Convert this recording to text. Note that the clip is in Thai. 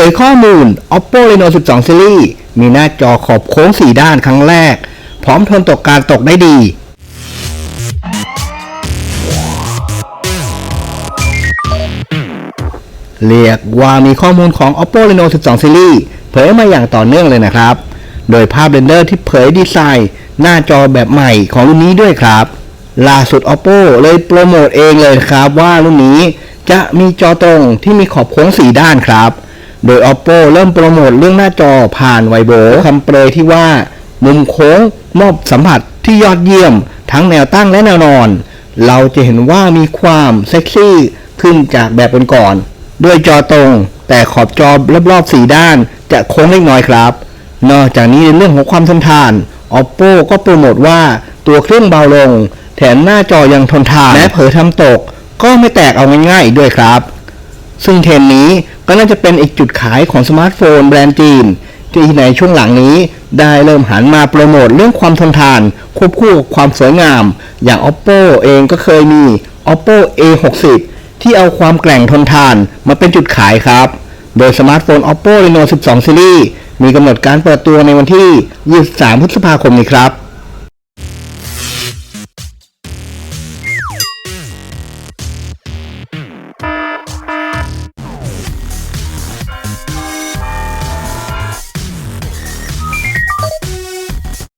ผยข้อมูล Oppo Reno 12 Series มีหน้าจอขอบโค้ง 4 ด้านครั้งแรก พร้อมทนต่อการตกได้ดี เรียกว่ามีข้อมูลของ Oppo Reno 12 Series เผยมาอย่างต่อเนื่องเลยนะครับ โดยภาพเรนเดอร์ที่เผยดีไซน์ หน้าจอแบบใหม่ของรุ่นนี้ด้วยครับ ล่าสุด Oppo เลยโปรโมทเองเลยครับว่ารุ่นนี้จะมีจอตรงที่มีขอบโค้ง 4 ด้านครับ โดย Oppo เริ่มโปรโมทเรื่องหน้าจอผ่านไวโบคำเปรยที่ว่า มุมโค้งมอบสัมผัสที่ยอดเยี่ยม ทั้งแนวตั้งและแนวนอน เราจะเห็นว่ามีความเซ็กซี่ขึ้นจากแบบก่อนๆด้วยจอตรง แต่ขอบจอรอบๆสีด้านจะโค้งเล็กน้อยครับ นอกจากนี้ในเรื่องของความทนทาน Oppo ก็โปรโมทว่าตัวเครื่องเบาลง แถมหน้าจอยังทนทานและเผลอทำตก ก็ไม่แตกเอาง่ายๆอีกด้วยครับ ซึ่งเทรนนี้ก็น่าจะเป็นอีกจุดขายของสมาร์ทโฟนแบรนด์จีน ที่ในช่วงหลังนี้ได้เริ่มหันมาโปรโมทเรื่องความทนทาน ควบคู่กับความสวยงาม อย่าง Oppo เองก็เคยมี Oppo A60 ที่เอาความแกร่งทนทานมาเป็นจุดขายครับ โดยสมาร์ทโฟน Oppo Reno 12 Series มีกำหนดการเปิดตัวในวันที่ 23 พฤษภาคมนี้ครับ